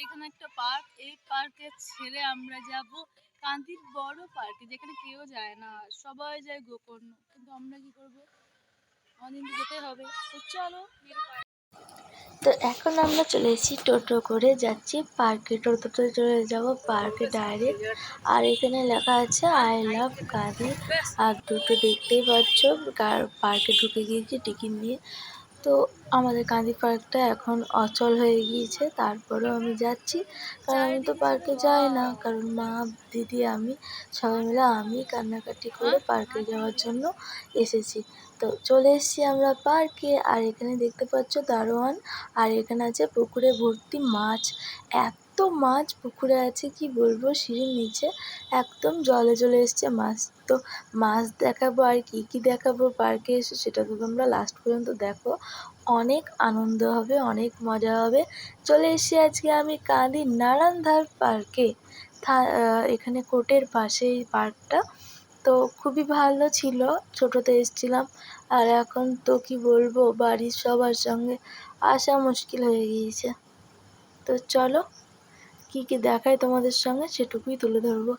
এইখানে একটা পার্ক, এই পার্কে ছেড়ে আমরা যাব কান্দির বড় পার্কে, যেখানে কেউ যায় না, সবাই যায় গোকর্ণ। কিন্তু আমরা কি করব? অনেক যেতে হবে। তো চলো। তো এখন আমরা চলে এসেছি টোটো করে যাচ্ছি পার্কে। টোটোতে চলে যাব পার্কে ডাইরেক্ট। আর এখানে লেখা আছে, আই লাভ কাঁদি আর দুটো দেখতেই পাচ্ছ পার্কে ঢুকে গিয়েছি টিকিট নিয়ে। তো আমাদের কান্দি পার্কটা এখন অচল হয়ে গিয়েছে, তারপরেও আমি যাচ্ছি। কারণ আমি তো পার্কে যাই না, কারণ মা, দিদি, আমি সবাই মিলে আমি কান্নাকাটি করে পার্কে যাওয়ার জন্য এসেছি। তো চলে এসেছি আমরা পার্কে, আর এখানে দেখতে পাচ্ছ দারোয়ান, আর এখানে আছে পুকুরে ভর্তি মাছ। এত মাছ পুকুরে আছে, কি বলব? সিঁড়ির নিচে একদম জলে চলে এসছে মাছ। তো মাছ দেখাবো আর কী কী দেখাবো পার্কে এসে সেটা তো তোমরা লাস্ট পর্যন্ত দেখো। অনেক আনন্দ হবে, অনেক মজা হবে। চলে এসেছি আজকে আমি কাঁদি নারায়ণধার পার্কে। থা- এখানে কোর্টের পাশে এই পার্কটা। তো খুবই ভালো ছিল, ছোটোতে এসেছিলাম। আর এখন তো কি বলব, বাড়ির সবার সঙ্গে আসা মুশকিল হয়ে গিয়েছে। তো চলো কী কি দেখায় তোমাদের সঙ্গে সেটুকুই তুলে ধরবো।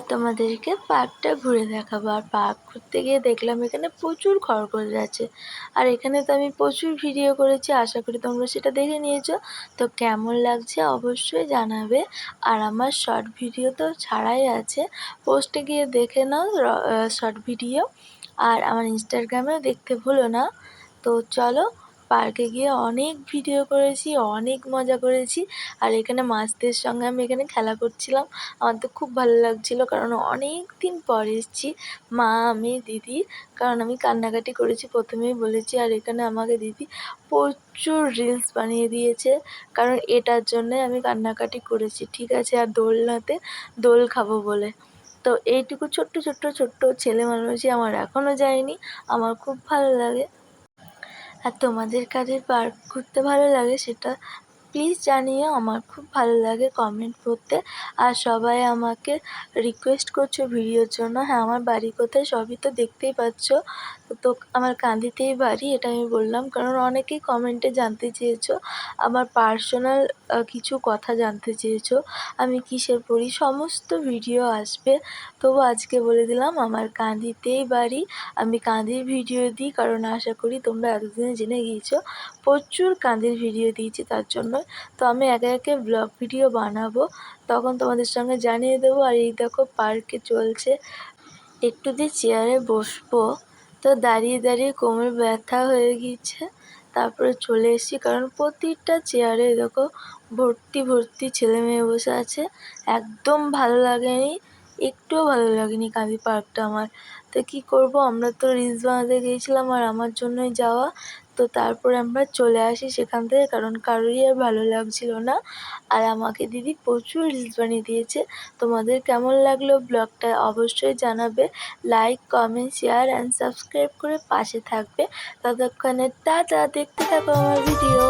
এবার তোমাদেরকে পার্কটা ঘুরে দেখাবো। আর পার্ক ঘুরতে গিয়ে দেখলাম এখানে প্রচুর খরগোশ আছে। আর এখানে তো আমি প্রচুর ভিডিও করেছি, আশা করি তোমরা সেটা দেখে নিয়েছো। তো কেমন লাগছে অবশ্যই জানাবে। আর আমার শর্ট ভিডিও তো ছাড়াই আছে। পোস্টে গিয়ে দেখে নাও শর্ট ভিডিও। আর আমার ইনস্টাগ্রামেও দেখতে ভুলো না। তো চলো পার্কে গিয়ে অনেক ভিডিও করেছি, অনেক মজা করেছি। আর এখানে মাছদের সঙ্গে আমি এখানে খেলা করছিলাম। আমার তো খুব ভালো লাগছিল কারণ অনেক দিন পর এসেছি, মা, আমি, দিদি। কারণ আমি কান্নাকাটি করেছি, প্রথমেই বলেছি, আর এখানে আমাকে দিদি প্রচুর রিলস বানিয়ে দিয়েছে। কারণ এটার জন্যে আমি কান্নাকাটি করেছি, ঠিক আছে? আর দোলনাতে দোল খাব বলে। তো এইটুকু ছোট্ট ছোট্ট ছোট্ট ছেলে মানুষই আমার এখনও যায়নি। আমার খুব ভালো লাগে। আর তোমাদের কাদের পার্ক ঘুরতে ভালো লাগে সেটা প্লিজ জানিও, আমার খুব ভালো লাগে কমেন্ট করতে। আর সবাই আমাকে রিকোয়েস্ট করছ ভিডিওর জন্য। হ্যাঁ আমার বাড়ি কোথায় সবই তো দেখতেই পাচ্ছ। তো আমার কান্দিতেই বাড়ি এটা আমি বললাম। কারণ অনেকেই কমেন্টে জানতে চেয়েছো, আমার পার্সোনাল কিছু কথা জানতে চেয়েছো। আমি কিসে পড়ি সমস্ত ভিডিও আসবে। তবু আজকে বলে দিলাম, আমার কান্দিতেই বাড়ি আমি কান্দির ভিডিও দিই, কারণ আশা করি তোমরা এতদিনে জেনে গিয়েছো, প্রচুর কান্দির ভিডিও দিয়েছি, তার জন্য তো আমি একে একে ব্লগ ভিডিও বানাবো। তখন তোমাদের সঙ্গে জানিয়ে দেবো, আর এই দেখো পার্কে চলছে। একটু দিয়ে চেয়ারে বসবো। তো দাঁড়িয়ে দাঁড়িয়ে কোমর ব্যথা হয়ে গিয়েছে। তারপরে চলে এসেছি, কারণ প্রতিটা চেয়ারে দেখো ভর্তি ভর্তি ছেলে মেয়ে বসে আছে। একদম ভালো লাগেনি, একটুও ভালো লাগেনি কাঁদি পার্কটা আমার। তো কী করব, আমরা তো রিলস বানাতে গিয়েছিলাম, আর আমার জন্যই যাওয়া। তো তারপর আমরা চলে আসি সেখান থেকে কারণ কারোরই আর ভালো লাগছিল না। আর আমাকে দিদি প্রচুর রিলস বানিয়ে দিয়েছে। তোমাদের কেমন লাগল ব্লগটা অবশ্যই জানাবে। Like comment share and subscribe করে পাশে থাকবে। ততক্ষণে টাটা, দেখতে থাকো আমার ভিডিও